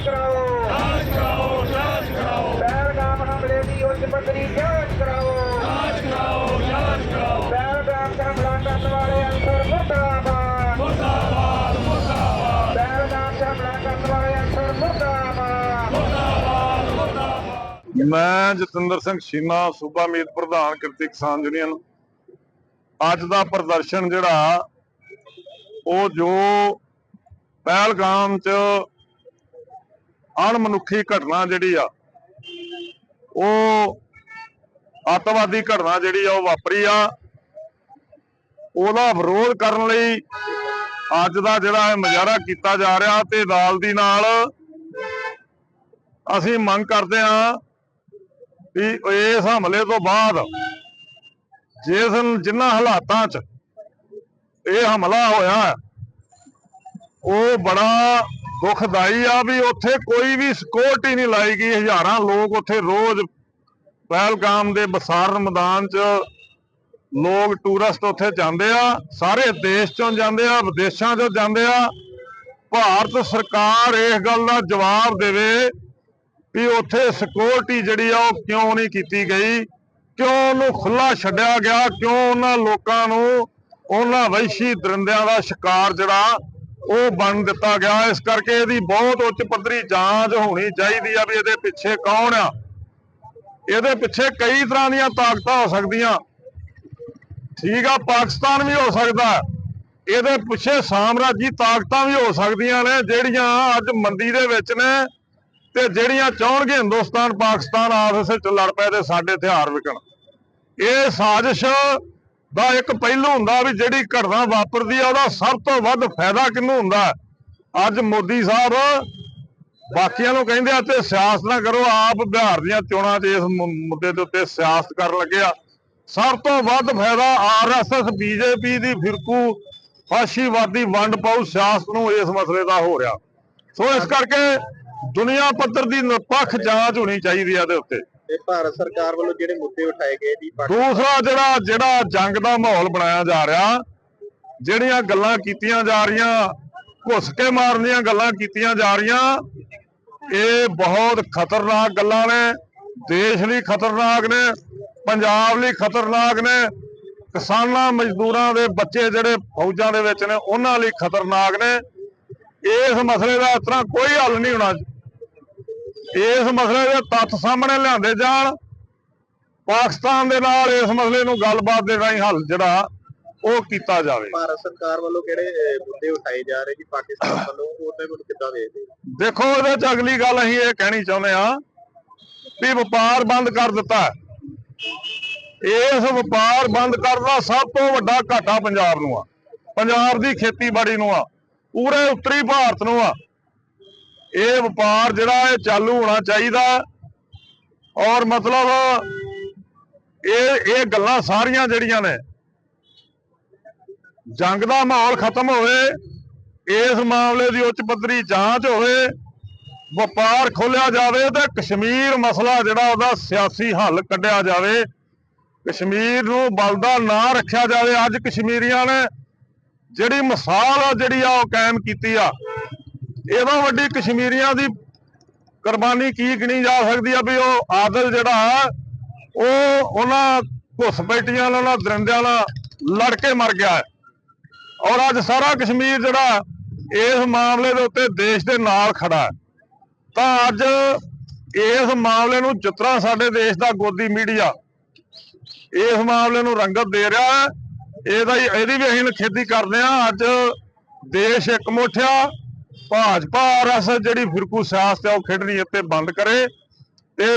ਜਾਂਚ ਕਰਾਓ ਜਾਂਚ ਕਰਾਓ ਜਾਂਚ ਕਰਾਓ ਪਹਿਲਗਾਮ ਹਮਲੇ ਦੀ ਉੱਚ ਪੱਧਰੀ ਜਾਂਚ ਕਰਾਓ ਜਾਂਚ ਕਰਾਓ ਜਾਂਚ ਕਰਾਓ ਪਹਿਲਗਾਮ ਤੇ ਹਮਲਾ ਕਰਨ ਵਾਲੇ ਅਨਸਰ ਮੁਰਦਾਬਾਦ ਮੁਰਦਾਬਾਦ ਮੁਰਦਾਬਾਦ ਪਹਿਲਗਾਮ ਤੇ ਹਮਲਾ ਕਰਨ ਵਾਲੇ ਅਨਸਰ ਮੁਰਦਾਬਾਦ ਮੁਰਦਾਬਾਦ ਮੁਰਦਾਬਾਦ ਮੈਂ ਜਤਿੰਦਰ ਸਿੰਘ ਸ਼ੀਨਾ ਸੂਬਾ ਮੀਤ ਪ੍ਰਧਾਨ ਕਿਰਤੀ ਕਿਸਾਨ ਯੂਨੀਅਨ। ਅੱਜ ਦਾ ਪ੍ਰਦਰਸ਼ਨ ਜਿਹੜਾ, ਉਹ ਜੋ ਪਹਿਲਗਾਮ ਚ ਅਣਮਨੁੱਖੀ ਘਟਨਾ ਜਿਹੜੀ ਆ ਉਹ ਅੱਤਵਾਦੀ ਘਟਨਾ ਜਿਹੜੀ ਆ ਉਹ ਵਾਪਰੀ ਆ। ਉਹਦਾ ਵਿਰੋਧ ਕਰਨ ਲਈ ਅੱਜ ਦਾ ਜਿਹੜਾ ਇਹ ਮੁਜ਼ਾਹਰਾ ਕੀਤਾ ਜਾ ਰਿਹਾ ਤੇ ਨਾਲ ਦੀ ਨਾਲ ਅਸੀਂ ਮੰਗ ਕਰਦੇ ਹਾਂ ਵੀ ਇਸ ਹਮਲੇ ਤੋਂ ਬਾਅਦ ਜਿਸ ਜਿੰਨਾ ਹਾਲਾਤਾਂ 'ਚ ਇਹ ਹਮਲਾ ਹੋਇਆ ਹੈ, ਉਹ ਬੜਾ ਦੁਖਦਾਈ ਆ ਵੀ ਉੱਥੇ ਕੋਈ ਵੀ ਸਿਕਿਉਰਿਟੀ ਨਹੀਂ ਲਾਈ ਗਈ। ਹਜ਼ਾਰਾਂ ਲੋਕ ਉੱਥੇ ਰੋਜ਼ ਪਹਿਲਗਾਮ ਦੇ ਬਸਾਰ ਮੈਦਾਨ 'ਚ ਲੋਕ ਟੂਰਿਸਟ ਉੱਥੇ ਜਾਂਦੇ ਆ। ਸਾਰੇ ਦੇਸ਼ ਚੋਂ ਜਾਂਦੇ ਆ, ਵਿਦੇਸ਼ਾਂ ਚੋਂ ਜਾਂਦੇ ਆ। ਭਾਰਤ ਸਰਕਾਰ ਇਸ ਗੱਲ ਦਾ ਜਵਾਬ ਦੇਵੇ ਵੀ ਉੱਥੇ ਸਿਕਿਉਰਿਟੀ ਜਿਹੜੀ ਆ ਉਹ ਕਿਉਂ ਨਹੀਂ ਕੀਤੀ ਗਈ? ਕਿਉਂ ਉਹਨੂੰ ਖੁੱਲਾ ਛੱਡਿਆ ਗਿਆ? ਕਿਉਂ ਉਹਨਾਂ ਲੋਕਾਂ ਨੂੰ, ਉਹਨਾਂ ਵਹਿਸ਼ੀ ਦਰਿੰਦਿਆਂ ਦਾ ਸ਼ਿਕਾਰ ਜਿਹੜਾ ਉਹ ਬਣ ਦਿੱਤਾ ਗਿਆ। ਇਸ ਕਰਕੇ ਇਹਦੀ ਬਹੁਤ ਉੱਚ ਪੱਧਰੀ ਜਾਂਚ ਹੋਣੀ ਚਾਹੀਦੀ ਆ ਵੀ ਇਹਦੇ ਪਿੱਛੇ ਕੌਣ ਆ। ਇਹਦੇ ਪਿੱਛੇ ਕਈ ਤਰ੍ਹਾਂ ਦੀਆਂ ਤਾਕਤਾਂ ਹੋ ਸਕਦੀਆਂ। ਠੀਕ ਆ, ਪਾਕਿਸਤਾਨ ਵੀ ਹੋ ਸਕਦਾ। ਇਹਦੇ ਪਿੱਛੇ ਸਾਮਰਾਜੀ ਤਾਕਤਾਂ ਵੀ ਹੋ ਸਕਦੀਆਂ ਨੇ, ਜਿਹੜੀਆਂ ਅੱਜ ਮੰਦੀ ਦੇ ਵਿੱਚ ਨੇ ਤੇ ਜਿਹੜੀਆਂ ਚਾਹਣਗੇ ਹਿੰਦੁਸਤਾਨ, ਪਾਕਿਸਤਾਨ ਆਪਸ ਵਿੱਚ ਲੜ ਪਏ ਤੇ ਸਾਡੇ ਹਥਿਆਰ ਵਿਕਣ। ਇਹ ਸਾਜ਼ਿਸ਼ ਦਾ ਇੱਕ ਪਹਿਲੂ ਹੁੰਦਾ ਵੀ ਜਿਹੜੀ ਘਟਨਾ ਵਾਪਰਦੀ ਆ, ਉਹਦਾ ਸਭ ਤੋਂ ਵੱਧ ਫਾਇਦਾ ਕਿਹਨੂੰ ਹੁੰਦਾ? ਅੱਜ ਮੋਦੀ ਸਾਹਿਬ ਬਾਕੀਆਂ ਨੂੰ ਕਹਿੰਦੇ ਆ ਤੇ ਸਿਆਸਤ ਨਾ ਕਰੋ, ਆਪ ਬਿਹਾਰ ਦੀਆਂ ਚੋਣਾਂ 'ਚ ਇਸ ਮੁੱਦੇ ਦੇ ਉੱਤੇ ਸਿਆਸਤ ਕਰਨ ਲੱਗੇ ਆ। ਸਭ ਤੋਂ ਵੱਧ ਫਾਇਦਾ ਆਰਐਸਐਸ ਬੀਜੇਪੀ ਦੀ ਫਿਰਕੂ, ਫਾਸ਼ੀਵਾਦੀ ਵੰਡ ਪਾਉ ਸਿਆਸਤ ਨੂੰ ਇਸ ਮਸਲੇ ਦਾ ਹੋ ਰਿਹਾ। ਸੋ ਇਸ ਕਰਕੇ ਦੁਨੀਆ ਪੱਧਰ ਦੀ ਨਿਰਪੱਖ ਜਾਂਚ ਹੋਣੀ ਚਾਹੀਦੀ ਹੈ ਇਹਦੇ ਉੱਤੇ। ਤੇ ਭਾਰਤ ਸਰਕਾਰ ਵੱਲੋਂ ਜਿਹੜੇ ਮੁੱਦੇ ਉਠਾਏ ਗਏ ਜੀ ਦੂਸਰਾ ਜਿਹੜਾ ਜਿਹੜਾ ਜੰਗ ਦਾ ਮਾਹੌਲ ਬਣਾਇਆ ਜਾ ਰਿਹਾ, ਜਿਹੜੀਆਂ ਗੱਲਾਂ ਕੀਤੀਆਂ ਜਾ ਰਹੀਆਂ, ਘੁੱਸ ਕੇ ਮਾਰਨ ਦੀਆਂ ਗੱਲਾਂ ਕੀਤੀਆਂ ਜਾ ਰਹੀਆਂ, ਇਹ ਬਹੁਤ ਖਤਰਨਾਕ ਗੱਲਾਂ ਨੇ, ਦੇਸ਼ ਲਈ ਖਤਰਨਾਕ ਨੇ, ਪੰਜਾਬ ਲਈ ਖਤਰਨਾਕ ਨੇ, ਕਿਸਾਨਾਂ, ਮਜ਼ਦੂਰਾਂ ਦੇ ਬੱਚੇ ਜਿਹੜੇ ਫੌਜਾਂ ਦੇ ਵਿੱਚ ਨੇ, ਉਹਨਾਂ ਲਈ ਖਤਰਨਾਕ ਨੇ। ਇਸ ਮਸਲੇ ਦਾ ਇਸ ਤਰ੍ਹਾਂ ਕੋਈ ਹੱਲ ਨਹੀਂ ਹੋਣਾ। ਇਸ ਮਸਲੇ ਦੇ ਤੱਥ ਸਾਹਮਣੇ ਲਿਆਂਦੇ ਜਾਣ। ਪਾਕਿਸਤਾਨ ਦੇ ਨਾਲ ਇਸ ਮਸਲੇ ਨੂੰ ਗੱਲਬਾਤ ਦੇ ਰਾਹੀਂ ਹੱਲ ਜਿਹੜਾ ਉਹ ਕੀਤਾ ਜਾਵੇ। ਭਾਰਤ ਸਰਕਾਰ ਵੱਲੋਂ ਕਿਹੜੇ ਅਹ, ਮੁੱਦੇ ਉਠਾਏ ਜਾ ਰਹੇ ਜੀ ਪਾਕਿਸਤਾਨ ਵੱਲੋਂ? ਉਹਦੇ ਨੂੰ ਕਿੱਦਾਂ ਵੇਖਦੇ ਹੋ? ਦੇਖੋ ਇਹਦੇ ਚ ਅਗਲੀ ਗੱਲ ਅਸੀਂ ਇਹ ਕਹਿਣੀ ਚਾਹੁੰਦੇ ਆ ਵੀ ਵਪਾਰ ਬੰਦ ਕਰ ਦਿੱਤਾ। ਇਸ ਵਪਾਰ ਬੰਦ ਕਰਨ ਦਾ ਸਭ ਤੋਂ ਵੱਡਾ ਘਾਟਾ ਪੰਜਾਬ ਨੂੰ ਆ। ਪੰਜਾਬ ਦੀ ਖੇਤੀਬਾੜੀ ਨੂੰ ਆ। ਪੂਰੇ ਉੱਤਰੀ ਭਾਰਤ ਨੂੰ ਆ। ਇਹ ਵਪਾਰ ਜਿਹੜਾ ਇਹ ਚਾਲੂ ਹੋਣਾ ਚਾਹੀਦਾ ਔਰ ਮਤਲਬ ਇਹ ਇਹ ਗੱਲਾਂ ਸਾਰੀਆਂ ਜਿਹੜੀਆਂ ਨੇ, ਜੰਗ ਦਾ ਮਾਹੌਲ ਖਤਮ ਹੋਵੇ, ਇਸ ਮਾਮਲੇ ਦੀ ਉੱਚ ਪੱਧਰੀ ਜਾਂਚ ਹੋਵੇ, ਵਪਾਰ ਖੋਲਿਆ ਜਾਵੇ ਤੇ ਕਸ਼ਮੀਰ ਮਸਲਾ ਜਿਹੜਾ ਉਹਦਾ ਸਿਆਸੀ ਹੱਲ ਕੱਢਿਆ ਜਾਵੇ, ਕਸ਼ਮੀਰ ਨੂੰ ਬਲਦਾ ਨਾ ਰੱਖਿਆ ਜਾਵੇ। ਅੱਜ ਕਸ਼ਮੀਰੀਆਂ ਨੇ ਜਿਹੜੀ ਮਿਸਾਲ ਆ ਜਿਹੜੀ ਆ ਉਹ ਕਾਇਮ ਕੀਤੀ ਆ। ਇਹਦੋਂ ਵੱਡੀ ਕਸ਼ਮੀਰੀਆਂ ਦੀ ਕੁਰਬਾਨੀ ਕੀ ਗਿਣੀ ਜਾ ਸਕਦੀ ਆ ਵੀ ਉਹ ਆਦਲ ਜਿਹੜਾ ਹੈ ਉਹ ਉਹਨਾਂ ਘੁਸਪੈਠੀਆਂ ਨਾਲ ਉਹਨਾਂ ਦਰਿੰਦਿਆਂ ਨਾਲ ਲੜ ਕੇ ਮਰ ਗਿਆ ਹੈ। ਔਰ ਅੱਜ ਸਾਰਾ ਕਸ਼ਮੀਰ ਜਿਹੜਾ ਇਸ ਮਾਮਲੇ ਦੇ ਉੱਤੇ ਦੇਸ਼ ਦੇ ਨਾਲ ਖੜਾ ਹੈ। ਤਾਂ ਅੱਜ ਇਸ ਮਾਮਲੇ ਨੂੰ ਜਿਤਨਾ ਸਾਡੇ ਦੇਸ਼ ਦਾ ਗੋਦੀ ਮੀਡੀਆ ਇਸ ਮਾਮਲੇ ਨੂੰ ਰੰਗਤ ਦੇ ਰਿਹਾ ਹੈ, ਇਹਦਾ ਇਹਦੀ ਵੀ ਅਸੀਂ ਖੇਤੀ ਕਰਦੇ ਆ ਅੱਜ ਦੇਸ਼ ਇੱਕ ਮੁੱਠਿਆ ਭਾਜਪਾ ਆਰਐਸ ਜਿਹੜੀ ਫਿਰਕੂ ਸਿਆਸਤ ਹੈ ਉਹ ਖੇਡਣੀ ਇੱਥੇ ਬੰਦ ਕਰੇ ਤੇ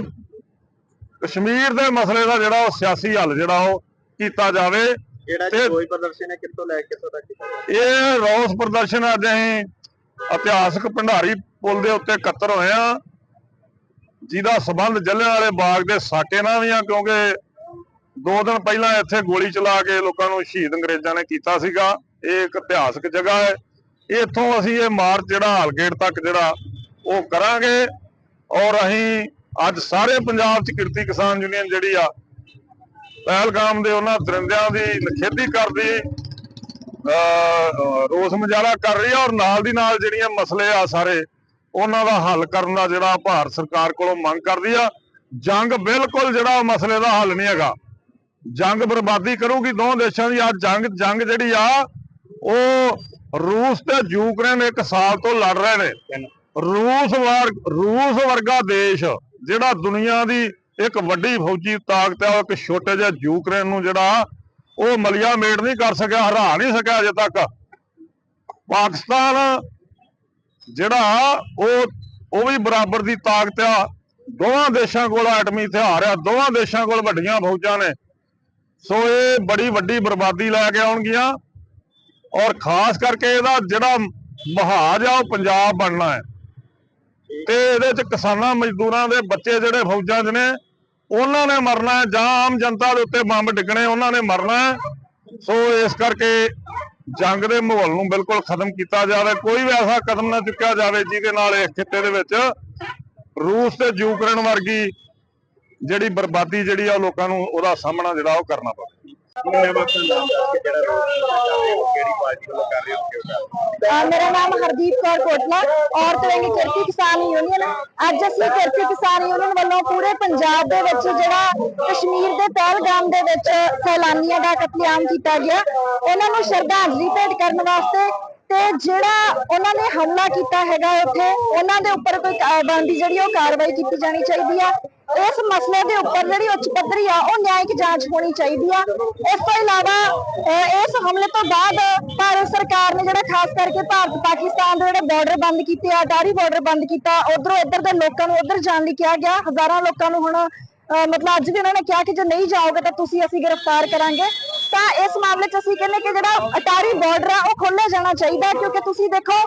ਕਸ਼ਮੀਰ ਦੇ ਮਸਲੇ ਦਾ ਜਿਹੜਾ ਉਹ ਸਿਆਸੀ ਹੱਲ ਜਿਹੜਾ ਉਹ ਕੀਤਾ ਜਾਵੇ ਜਿਹੜਾ ਕੋਈ ਪ੍ਰਦਰਸ਼ਨ ਹੈ ਕਿੱਥੋਂ ਲੈ ਕੇ ਤੱਕ? ਇਹ ਰੋਸ ਪ੍ਰਦਰਸ਼ਨ ਅੱਜ ਅਸੀਂ ਇਤਿਹਾਸਕ ਭੰਡਾਰੀ ਪੁਲ ਦੇ ਉੱਤੇ ਇਕੱਤਰ ਹੋਏ ਆ ਜਿਹਦਾ ਸਬੰਧ ਜਲਿਆਂਵਾਲੇ ਬਾਗ ਦੇ ਸਾਕੇ ਨਾਲ ਵੀ ਆ ਕਿਉਂਕਿ ਦੋ ਦਿਨ ਪਹਿਲਾਂ ਇੱਥੇ ਗੋਲੀ ਚਲਾ ਕੇ ਲੋਕਾਂ ਨੂੰ ਸ਼ਹੀਦ ਅੰਗਰੇਜ਼ਾਂ ਨੇ ਕੀਤਾ ਸੀਗਾ। ਇਹ ਇੱਕ ਇਤਿਹਾਸਕ ਜਗ੍ਹਾ ਹੈ। ਇੱਥੋਂ ਅਸੀਂ ਇਹ ਮਾਰਚ ਜਿਹੜਾ ਹਾਲਗੇਟ ਤੱਕ ਜਿਹੜਾ, ਉਹ ਕਰਾਂਗੇ ਔਰ ਅਸੀਂ ਅੱਜ ਸਾਰੇ ਪੰਜਾਬ 'ਚ ਕਿਰਤੀ ਕਿਸਾਨ ਯੂਨੀਅਨ ਜਿਹੜੀ ਆ, ਪਹਿਲਗਾਮ ਦੇ ਉਹਨਾਂ ਦਰਿੰਦਿਆਂ ਦੀ ਨਿਖੇਧੀ ਕਰਦੀ ਰੋਸ ਮੁਜ਼ਾਹਰਾ ਕਰ ਰਹੀ ਆ ਔਰ ਨਾਲ ਦੀ ਨਾਲ ਜਿਹੜੀਆਂ ਮਸਲੇ ਆ ਸਾਰੇ, ਉਹਨਾਂ ਦਾ ਹੱਲ ਕਰਨ ਦਾ ਜਿਹੜਾ ਭਾਰਤ ਸਰਕਾਰ ਕੋਲੋਂ ਮੰਗ ਕਰਦੀ ਆ। ਜੰਗ ਬਿਲਕੁਲ ਜਿਹੜਾ ਉਹ ਮਸਲੇ ਦਾ ਹੱਲ ਨਹੀਂ ਹੈਗਾ। ਜੰਗ ਬਰਬਾਦੀ ਕਰੂਗੀ ਦੋਹਾਂ ਦੇਸ਼ਾਂ ਦੀ ਆ ਜੰਗ ਜੰਗ ਜਿਹੜੀ ਆ, ਉਹ ਰੂਸ ਤੇ ਯੂਕਰੇਨ ਇੱਕ ਸਾਲ ਤੋਂ ਲੜ ਰਹੇ ਨੇ। ਰੂਸ ਵਰ, ਰੂਸ ਵਰਗਾ ਦੇਸ਼, ਜਿਹੜਾ ਦੁਨੀਆ ਦੀ ਇੱਕ ਵੱਡੀ ਫੌਜੀ ਤਾਕਤ ਹੈ ਉਹ ਇੱਕ ਛੋਟੇ ਜਿਹੇ ਯੂਕਰੇਨ ਨੂੰ ਜਿਹੜਾ, ਉਹ ਮਲਿਆ ਮੇਟ ਨਹੀਂ ਕਰ ਸਕਿਆ, ਹਰਾ ਨਹੀਂ ਸਕਿਆ ਅਜੇ ਤੱਕ। ਪਾਕਿਸਤਾਨ ਜਿਹੜਾ, ਉਹ ਉਹ ਵੀ ਬਰਾਬਰ ਦੀ ਤਾਕਤ ਆ। ਦੋਵਾਂ ਦੇਸ਼ਾਂ ਕੋਲ ਐਟਮੀ ਹਥਿਆਰ ਆ, ਦੋਵਾਂ ਦੇਸ਼ਾਂ ਕੋਲ ਵੱਡੀਆਂ ਫੌਜਾਂ ਨੇ। ਸੋ ਇਹ ਬੜੀ ਵੱਡੀ ਬਰਬਾਦੀ ਲੈ ਕੇ ਆਉਣਗੀਆਂ। ਔਰ ਖਾਸ ਕਰਕੇ ਇਹਦਾ ਜਿਹੜਾ ਮਹਾਜ ਆ, ਉਹ ਪੰਜਾਬ ਬਣਨਾ ਹੈ। ਤੇ ਇਹਦੇ ਚ ਕਿਸਾਨਾਂ, ਮਜ਼ਦੂਰਾਂ ਦੇ ਬੱਚੇ ਜਿਹੜੇ ਫੌਜਾਂ 'ਚ ਨੇ, ਉਹਨਾਂ ਨੇ ਮਰਨਾ ਹੈ। ਜਾਂ ਆਮ ਜਨਤਾ ਦੇ ਉੱਤੇ ਬੰਬ ਡਿੱਗਣੇ, ਉਹਨਾਂ ਨੇ ਮਰਨਾ ਹੈ। ਸੋ ਇਸ ਕਰਕੇ ਜੰਗ ਦੇ ਮਾਹੌਲ ਨੂੰ ਬਿਲਕੁਲ ਖਤਮ ਕੀਤਾ ਜਾਵੇ। ਕੋਈ ਵੀ ਐਸਾ ਕਦਮ ਨਾ ਚੁੱਕਿਆ ਜਾਵੇ, ਜਿਹਦੇ ਨਾਲ ਇਸ ਖਿੱਤੇ ਦੇ ਵਿੱਚ ਰੂਸ ਤੇ ਯੂਕਰੇਨ ਵਰਗੀ ਜਿਹੜੀ ਬਰਬਾਦੀ ਜਿਹੜੀ ਆ, ਉਹ ਲੋਕਾਂ ਨੂੰ ਉਹਦਾ ਸਾਹਮਣਾ ਜਿਹੜਾ ਉਹ ਕਰਨਾ ਪਵੇ। ਮੈਂ ਬਸ ਨਾਮ ਦੱਸ ਕੇ ਜਿਹੜਾ ਰੋਜ਼ ਕਰ ਰਹੇ ਹੋ ਕਿਹੜੀ ਪਾਰਟੀ ਵੱਲੋਂ ਕਰ ਰਹੇ ਹੋ, ਕਿਉਂ ਕਰ ਰਹੇ ਹੋ? ਮੇਰਾ ਨਾਮ ਹਰਦੀਪ ਕੌਰ ਕੋਟਲਾ, ਔਰਤ ਵਿੰਗ ਕਿਰਤੀ ਕਿਸਾਨ ਯੂਨੀਅਨ ਅੱਜ ਅਸੀਂ ਕਿਰਤੀ ਕਿਸਾਨ ਯੂਨੀਅਨ ਵੱਲੋਂ ਪੂਰੇ ਪੰਜਾਬ ਦੇ ਵਿੱਚ ਜਿਹੜਾ ਕਸ਼ਮੀਰ ਦੇ ਪਹਿਲਗਾਮ ਦੇ ਵਿੱਚ ਸੈਲਾਨੀਆਂ ਦਾ ਕਤਲੇਆਮ ਕੀਤਾ ਗਿਆ। ਉਹਨਾਂ ਨੂੰ ਸ਼ਰਧਾਂਜਲੀ ਭੇਟ ਕਰਨ ਵਾਸਤੇ ਤੇ ਜਿਹੜਾ ਉਹਨਾਂ ਨੇ ਹਮਲਾ ਕੀਤਾ ਹੈਗਾ ਉੱਥੇ, ਉਹਨਾਂ ਦੇ ਉੱਪਰ ਕੋਈ ਕਾ- ਬਣਦੀ ਜਿਹੜੀ ਉਹ ਕਾਰਵਾਈ ਕੀਤੀ ਜਾਣੀ ਚਾਹੀਦੀ ਆ। ਇਸ ਮਸਲੇ ਦੇ ਉੱਪਰ ਜਿਹੜੀ ਉੱਚ ਪੱਧਰੀ ਆ, ਉਹ ਨਿਆਇਕ ਜਾਂਚ ਹੋਣੀ ਚਾਹੀਦੀ ਆ। ਇਸ ਤੋਂ ਇਲਾਵਾ ਇਸ ਹਮਲੇ ਤੋਂ ਬਾਅਦ ਭਾਰਤ ਸਰਕਾਰ ਨੇ ਜਿਹੜਾ ਖਾਸ ਕਰਕੇ ਭਾਰਤ ਪਾਕਿਸਤਾਨ ਦੇ ਜਿਹੜੇ ਬਾਰਡਰ ਬੰਦ ਕੀਤੇ ਆ, ਅਟਾਰੀ ਬਾਰਡਰ ਬੰਦ ਕੀਤਾ, ਉਧਰੋਂ ਇੱਧਰ ਦੇ ਲੋਕਾਂ ਨੂੰ ਉਧਰ ਜਾਣ ਲਈ ਕਿਹਾ ਗਿਆ। ਹਜ਼ਾਰਾਂ ਲੋਕਾਂ ਨੂੰ ਹੁਣ ਮਤਲਬ ਅੱਜ ਵੀ ਉਹਨਾਂ ਨੇ ਕਿਹਾ ਕਿ ਜੇ ਨਹੀਂ ਜਾਓਗੇ ਤਾਂ ਤੁਸੀਂ ਅਸੀਂ ਗ੍ਰਿਫਤਾਰ ਕਰਾਂਗੇ। ਤਾਂ ਇਸ ਮਾਮਲੇ 'ਚ ਅਸੀਂ ਕਹਿੰਦੇ ਕਿ ਜਿਹੜਾ ਅਟਾਰੀ ਬਾਰਡਰ ਆ, ਉਹ ਖੋਲ੍ਹਿਆ ਜਾਣਾ ਚਾਹੀਦਾ ਕਿਉਂਕਿ ਤੁਸੀਂ ਦੇਖੋ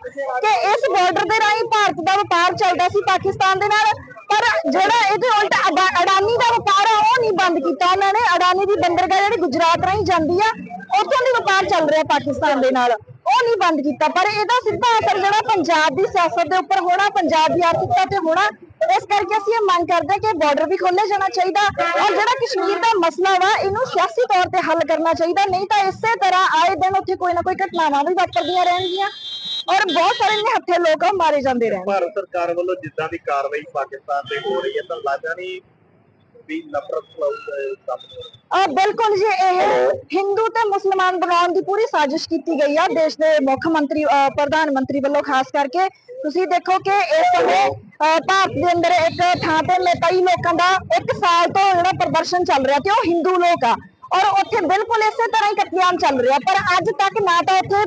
ਕਿ ਇਸ ਬਾਰਡਰ ਦੇ ਰਾਹੀਂ ਭਾਰਤ ਦਾ ਵਪਾਰ ਚੱਲਦਾ ਸੀ, ਪਾਕਿਸਤਾਨ ਦੇ ਨਾਲ। ਪਰ ਜਿਹੜਾ ਇਹਦੇ ਉਲਟ ਅਡਾ- ਅਡਾਨੀ ਦਾ ਵਪਾਰ ਆ, ਉਹ ਨਹੀਂ ਬੰਦ ਕੀਤਾ ਉਹਨਾਂ ਨੇ। ਅਡਾਨੀ ਦੀ ਬੰਦਰਗਾਹ ਜਿਹੜੀ ਗੁਜਰਾਤ ਰਾਹੀਂ ਜਾਂਦੀ ਆ, ਉੱਥੋਂ ਦੀ ਵਪਾਰ ਚੱਲ ਰਿਹਾ ਪਾਕਿਸਤਾਨ ਦੇ ਨਾਲ। ਉਹ ਨਹੀਂ ਬੰਦ ਕੀਤਾ। ਪਰ ਇਹਦਾ ਸਿੱਧਾ ਅਸਰ ਜਿਹੜਾ ਪੰਜਾਬ ਦੀ ਸਿਆਸਤ ਦੇ ਉੱਪਰ ਹੋਣਾ, ਪੰਜਾਬ ਦੀ ਆਰਥਿਕਤਾ ਤੇ ਹੋਣਾ, ਇਸ ਕਰਕੇ ਅਸੀਂ ਇਹ ਮੰਗ ਕਰਦੇ ਹਾਂ ਕਿ ਬਾਰਡਰ ਵੀ ਖੋਲ੍ਹਿਆ ਜਾਣਾ ਚਾਹੀਦਾ ਔਰ ਜਿਹੜਾ ਕਸ਼ਮੀਰ ਦਾ ਮਸਲਾ ਵਾ, ਇਹਨੂੰ ਸਿਆਸੀ ਤੌਰ ਤੇ ਹੱਲ ਕਰਨਾ ਚਾਹੀਦਾ। ਨਹੀਂ ਤਾਂ ਇਸੇ ਤਰ੍ਹਾਂ ਆਏ ਦਿਨ ਉੱਥੇ ਕੋਈ ਨਾ ਕੋਈ ਘਟਨਾਵਾਂ ਵੀ ਵਾਪਰਦੀਆਂ ਰਹਿਣਗੀਆਂ। ਔਰ ਬਹੁਤ ਸਾਰੇ ਨਿਹੱਥੇ ਲੋਕ ਆ ਮਾਰੇ ਜਾਂਦੇ ਰਹਿਣਗੇ ਭਾਰਤ ਸਰਕਾਰ ਵੱਲੋਂ ਜਿੱਦਾਂ ਦੀ ਕਾਰਵਾਈ ਪਾਕਿਸਤਾਨ ਤੇ ਹੋ ਰਹੀ ਹੈ ਤਾਂ ਲੱਗਦਾ ਨਹੀਂ ਵੀ ਨਫ਼ਰਤ ਫਲਾਉ ਕੰਮ ਹੋ ਰਿਹਾ। ਆ ਬਿਲਕੁਲ ਜੀ ਇਹ ਹਿੰਦੂ ਤੇ ਮੁਸਲਮਾਨ ਬਣਾਉਣ ਦੀ ਪੂਰੀ ਸਾਜ਼ਿਸ਼ ਕੀਤੀ ਗਈ ਆ ਦੇਸ਼ ਦੇ ਮੁੱਖ ਮੰਤਰੀ ਪ੍ਰਧਾਨ ਮੰਤਰੀ ਵੱਲੋਂ ਖਾਸ ਕਰਕੇ ਤੁਸੀਂ ਦੇਖੋ ਕਿ ਇਸ ਸਮੇਂ ਭਾਰਤ ਦੇ ਅੰਦਰ ਇੱਕ ਥਾਂ ਤੇ ਕਈ ਲੋਕਾਂ ਦਾ ਇੱਕ ਸਾਲ ਤੋਂ ਜਿਹੜਾ ਪ੍ਰਦਰਸ਼ਨ ਚੱਲ ਰਿਹਾ ਤੇ ਉਹ ਹਿੰਦੂ ਲੋਕ ਆ। ਔਰ ਉੱਥੇ ਬਿਲਕੁਲ ਇਸੇ ਤਰ੍ਹਾਂ ਹੀ ਕਤਲੇਆਮ ਚੱਲ ਰਿਹਾ। ਪਰ ਅੱਜ ਤੱਕ ਨਾ ਤਾਂ ਉੱਥੇ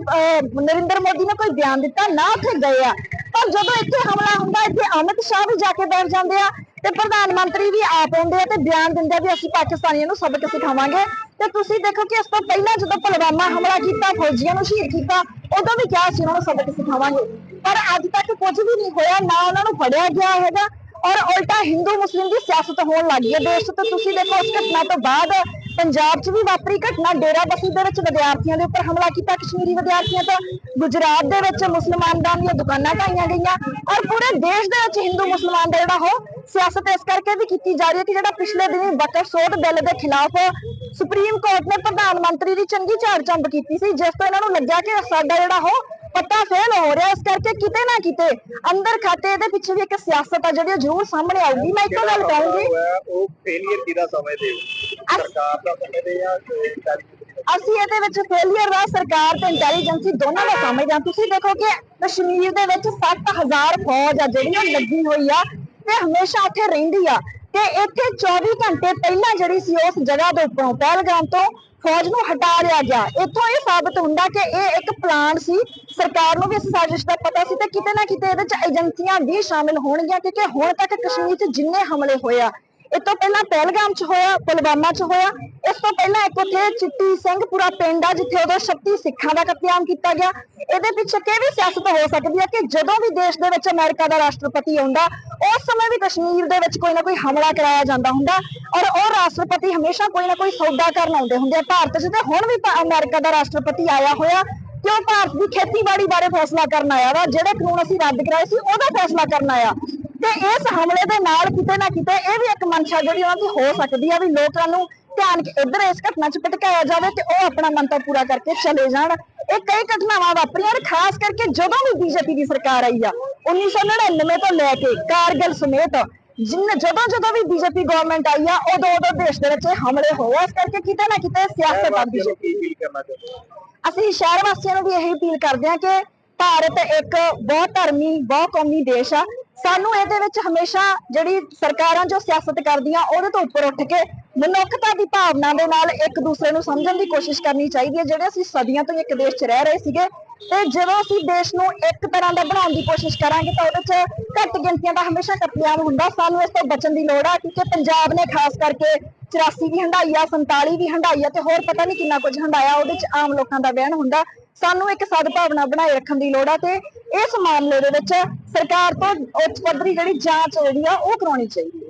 ਨਰਿੰਦਰ ਮੋਦੀ ਨੇ ਕੋਈ ਬਿਆਨ ਦਿੱਤਾ, ਨਾ ਉੱਥੇ ਗਏ ਆ। ਪਰ ਜਦੋਂ ਇੱਥੇ ਹਮਲਾ ਹੁੰਦਾ, ਇੱਥੇ ਅਮਿਤ ਸ਼ਾਹ ਵੀ ਜਾ ਕੇ ਬੈਠ ਜਾਂਦੇ ਆ ਤੇ ਪ੍ਰਧਾਨ ਮੰਤਰੀ ਵੀ ਆਪ ਆਉਂਦੇ ਆ ਤੇ ਬਿਆਨ ਦਿੰਦੇ ਆ ਵੀ ਅਸੀਂ ਪਾਕਿਸਤਾਨੀਆਂ ਨੂੰ ਸਬਕ ਸਿਖਾਵਾਂਗੇ। ਤੇ ਤੁਸੀਂ ਦੇਖੋ ਕਿ ਇਸ ਤੋਂ ਪਹਿਲਾਂ ਜਦੋਂ ਪੁਲਵਾਮਾ ਹਮਲਾ ਕੀਤਾ, ਫੌਜੀਆਂ ਨੂੰ ਸ਼ਹੀਦ ਕੀਤਾ, ਉਦੋਂ ਵੀ ਕਿਹਾ ਸੀ ਉਹਨਾਂ ਨੂੰ ਸਬਕ ਸਿਖਾਵਾਂਗੇ। ਪਰ ਅੱਜ ਤੱਕ ਕੁਝ ਵੀ ਨਹੀਂ ਹੋਇਆ, ਨਾ ਉਹਨਾਂ ਨੂੰ ਫੜਿਆ ਗਿਆ ਹੈਗਾ। ਔਰ ਉਲਟਾ ਹਿੰਦੂ ਮੁਸਲਿਮ ਦੀ ਸਿਆਸਤ ਹੋਣ ਲੱਗੀ ਹੈ। ਦੇਸ਼ 'ਚ ਤੁਸੀਂ ਦੇਖੋ, ਉਸ ਘਟਨਾ ਤੋਂ ਬਾਅਦ ਪੰਜਾਬ 'ਚ ਵੀ ਵਾਪਰੀ ਘਟਨਾ ਡੇਰਾ ਦੇ ਵਿੱਚ ਵਿਦਿਆਰਥੀਆਂ ਦੇ ਉੱਪਰ ਹਮਲਾ ਕੀਤਾ। ਕਸ਼ਮੀਰੀ ਵਿਦਿਆਰਥੀਆਂ ਤੋਂ ਗੁਜਰਾਤ ਦੇ ਵਿੱਚ ਮੁਸਲਮਾਨਾਂ ਦੀਆਂ ਦੁਕਾਨਾਂ ਢਾਈਆਂ ਗਈਆਂ ਔਰ ਪੂਰੇ ਦੇਸ਼ ਦੇ ਵਿੱਚ ਹਿੰਦੂ ਮੁਸਲਮਾਨ ਦਾ ਜਿਹੜਾ ਉਹ ਸਿਆਸਤ ਇਸ ਕਰਕੇ ਵੀ ਕੀਤੀ ਜਾ ਰਹੀ ਹੈ ਕਿ ਜਿਹੜਾ ਪਿਛਲੇ ਦਿਨੀ ਵਕਫ ਸੋਧ ਬਿੱਲ ਦੇ ਖਿਲਾਫ ਸੁਪਰੀਮ ਕੋਰਟ ਨੇ ਪ੍ਰਧਾਨ ਮੰਤਰੀ ਦੀ ਚੰਗੀ ਝਾੜ ਚੰਬ ਕੀਤੀ ਸੀ, ਜਿਸ ਤੋਂ ਇਹਨਾਂ ਨੂੰ ਲੱਗਿਆ ਕਿ ਸਾਡਾ ਜਿਹੜਾ ਉਹ ਪੱਤਾ ਫੇਲ ਹੋ ਰਿਹਾ ਇਸ ਕਰਕੇ ਕਿਤੇ ਨਾ ਕਿਤੇ ਅੰਦਰ ਖਾਤੇ ਇਹਦੇ ਪਿੱਛੇ ਵੀ ਇੱਕ ਸਿਆਸਤ ਆ ਜਿਹੜੀ ਉਹ ਜ਼ਰੂਰ ਸਾਹਮਣੇ ਆਊਗੀ। ਮੈਂ ਇੱਕੋ ਗੱਲ ਕਹੂੰਗੀ। ਉਹ ਫੇਲੀਅਰ ਕਿਹਦਾ ਸਮਝਦੇ ਹੋ ਸਰਕਾਰ ਦਾ ਸਮਝਦੇ ਆ ਅਸੀਂ ਇਹਦੇ ਵਿੱਚ ਫੇਲਿਅਰ ਦਾ ਸਰਕਾਰ ਤੇ ਇੰਟੈਲੀਜੈਂਸੀ ਦੋਨਾਂ ਦਾ ਸਮਝਦੇ ਹਾਂ ਤੁਸੀਂ ਦੇਖੋ ਕਿ ਕਸ਼ਮੀਰ ਦੇ ਵਿੱਚ 7000 ਫੌਜ ਆ ਜਿਹੜੀ ਉਹ ਲੱਗੀ ਹੋਈ ਆ ਤੇ ਹਮੇਸ਼ਾ ਉੱਥੇ ਰਹਿੰਦੀ ਆ। ਤੇ ਇੱਥੇ 24 ਘੰਟੇ ਪਹਿਲਾਂ ਜਿਹੜੀ ਸੀ ਉਸ ਜਗ੍ਹਾ ਦੇ ਉੱਪਰੋਂ ਪਹਿਲਗਾਮ ਤੋਂ ਫੌਜ ਨੂੰ ਹਟਾ ਲਿਆ ਗਿਆ। ਇੱਥੋਂ ਇਹ ਸਾਬਤ ਹੁੰਦਾ ਕਿ ਇਹ ਇੱਕ ਪਲਾਨ ਸੀ। ਸਰਕਾਰ ਨੂੰ ਵੀ ਇਸ ਸਾਜ਼ਿਸ਼ ਦਾ ਪਤਾ ਸੀ ਤੇ ਕਿਤੇ ਨਾ ਕਿਤੇ ਇਹਦੇ ਚ ਏਜੰਸੀਆਂ ਵੀ ਸ਼ਾਮਿਲ ਹੋਣਗੀਆਂ ਕਿਉਂਕਿ ਹੁਣ ਤੱਕ ਕਸ਼ਮੀਰ 'ਚ ਜਿੰਨੇ ਹਮਲੇ ਹੋਏ ਆ ਇਹ ਤੋਂ ਪਹਿਲਾਂ ਪਹਿਲਗਾਮ 'ਚ ਹੋਇਆ, ਪੁਲਵਾਮਾ 'ਚ ਹੋਇਆ। ਇਸ ਤੋਂ ਪਹਿਲਾਂ ਇੱਕ ਉੱਥੇ ਚਿੱਟੀ ਸਿੰਘ ਸਿੰਘਪੁਰਾ ਪਿੰਡ ਆ, ਜਿੱਥੇ ਉਦੋਂ 36 ਸਿੱਖਾਂ ਦਾ ਕਤਲੇਆਮ ਕੀਤਾ ਗਿਆ। ਇਹਦੇ ਪਿੱਛੇ ਕਿਹੜੀ ਸਿਆਸਤ ਹੋ ਸਕਦੀ ਹੈ ਕਿ ਜਦੋਂ ਵੀ ਦੇਸ਼ ਦੇ ਵਿੱਚ ਅਮਰੀਕਾ ਦਾ ਰਾਸ਼ਟਰਪਤੀ ਆਉਂਦਾ ਉਸ ਸਮੇਂ ਵੀ ਕਸ਼ਮੀਰ ਦੇ ਵਿੱਚ ਕੋਈ ਨਾ ਕੋਈ ਹਮਲਾ ਕਰਾਇਆ ਜਾਂਦਾ ਹੁੰਦਾ ਔਰ ਉਹ ਰਾਸ਼ਟਰਪਤੀ ਹਮੇਸ਼ਾ ਕੋਈ ਨਾ ਕੋਈ ਸੌਦਾ ਕਰਨ ਆਉਂਦੇ ਹੁੰਦੇ ਆ। ਭਾਰਤ 'ਚ ਤੇ ਹੁਣ ਵੀ ਭਾ- ਅਮਰੀਕਾ ਦਾ ਰਾਸ਼ਟਰਪਤੀ ਆਇਆ ਹੋਇਆ, ਕਿਉਂ ਭਾਰਤ ਦੀ ਖੇਤੀਬਾੜੀ ਬਾਰੇ ਫੈਸਲਾ ਕਰਨ ਆਇਆ ਵਾ? ਜਿਹੜੇ ਕਾਨੂੰਨ ਅਸੀਂ ਰੱਦ ਕਰਾਏ ਸੀ, ਉਹਦਾ ਫੈਸਲਾ ਕਰਨ ਆਇਆ। ਤੇ ਇਸ ਹਮਲੇ ਦੇ ਨਾਲ ਕਿਤੇ ਨਾ ਕਿਤੇ ਇਹ ਵੀ ਇੱਕ ਮਨਸ਼ਾ ਜਿਹੜੀ ਉਹਨਾਂ ਦੀ ਹੋ ਸਕਦੀ ਆ ਵੀ ਲੋਕਾਂ ਨੂੰ ਧਿਆਨ ਇੱਧਰ ਇਸ ਘਟਨਾ 'ਚ ਭਟਕਾਇਆ ਜਾਵੇ ਤੇ ਉਹ ਆਪਣਾ ਮੰਤਵ ਪੂਰਾ ਕਰਕੇ ਚਲੇ ਜਾਣ। ਇਹ ਕਈ ਘਟਨਾਵਾਂ ਵਾਪਰੀਆਂ ਔਰ ਖਾਸ ਕਰਕੇ ਜਦੋਂ ਵੀ ਬੀਜੇਪੀ ਦੀ ਸਰਕਾਰ ਆਈ ਆ 1999 ਤੋਂ ਲੈ ਕੇ ਕਾਰਗਿਲ ਸਮੇਤ ਜਿੰਨ ਜਦੋਂ ਜਦੋਂ ਵੀ ਬੀਜੇਪੀ ਗਵਰਨਮੈਂਟ ਆਈ ਆ ਉਦੋਂ ਉਦੋਂ ਦੇਸ਼ ਦੇ ਵਿੱਚ ਹਮਲੇ ਹੋਏ। ਇਸ ਕਰਕੇ ਕਿਤੇ ਨਾ ਕਿਤੇ ਸਿਆਸਤ ਆ ਨੂੰ ਬੀਜੇਪੀ? ਅਸੀਂ ਸ਼ਹਿਰ ਵਾਸੀਆਂ ਨੂੰ ਵੀ ਇਹੀ ਅਪੀਲ ਕਰਦੇ ਹਾਂ ਕਿ ਭਾਰਤ ਇੱਕ ਬਹੁਤ ਧਰਮੀ ਬਹੁਤ ਕੌਮੀ ਦੇਸ਼ ਆ। ਸਾਨੂੰ ਇਹਦੇ ਵਿੱਚ ਹਮੇਸ਼ਾ ਜਿਹੜੀ ਸਰਕਾਰਾਂ ਜੋ ਸਿਆਸਤ ਕਰਦੀਆਂ, ਉਹਦੇ ਤੋਂ ਉੱਪਰ ਉੱਠ ਕੇ ਮਨੁੱਖਤਾ ਦੀ ਭਾਵਨਾ ਦੇ ਨਾਲ ਇੱਕ ਦੂਸਰੇ ਨੂੰ ਸਮਝਣ ਦੀ ਕੋਸ਼ਿਸ਼ ਕਰਨੀ ਚਾਹੀਦੀ ਹੈ। ਜਿਹੜੇ ਅਸੀਂ ਸਦੀਆਂ ਤੋਂ ਇੱਕ ਦੇਸ਼ 'ਚ ਰਹਿ ਰਹੇ ਸੀਗੇ, ਤੇ ਜਦੋਂ ਅਸੀਂ ਦੇਸ਼ ਨੂੰ ਇੱਕ ਤਰ੍ਹਾਂ ਦਾ ਬਣਾਉਣ ਦੀ ਕੋਸ਼ਿਸ਼ ਕਰਾਂਗੇ, ਤਾਂ ਉਹਦੇ 'ਚ ਘੱਟ ਗਿਣਤੀਆਂ ਦਾ ਹਮੇਸ਼ਾ ਕਤਲੇਆਮ ਹੁੰਦਾ। ਸਾਨੂੰ ਇਸ ਤੋਂ ਬਚਣ ਦੀ ਲੋੜ ਆ, ਕਿਉਂਕਿ ਪੰਜਾਬ ਨੇ ਖਾਸ ਕਰਕੇ 84 ਵੀ ਹੰਡਾਈ ਆ 47 ਵੀ ਹੰਡਾਈ ਆ, ਤੇ ਹੋਰ ਪਤਾ ਨਹੀਂ ਕਿੰਨਾ ਕੁਝ ਹੰਡਾਇਆ ਉਹਦੇ 'ਚ ਆਮ ਲੋਕਾਂ ਦਾ ਵਹਿਣ ਹੁੰਦਾ। ਸਾਨੂੰ ਇੱਕ ਸਦਭਾਵਨਾ ਬਣਾਏ ਰੱਖਣ ਦੀ ਲੋੜ ਆ ਤੇ ਇਸ ਮਾਮਲੇ ਦੇ ਵਿੱਚ ਸਰਕਾਰ ਤੋਂ ਉੱਚ ਪੱਧਰੀ ਜਿਹੜੀ ਜਾਂਚ ਜਿਹੜੀ ਆ ਉਹ ਕਰਾਉਣੀ ਚਾਹੀਦੀ ਹੈ।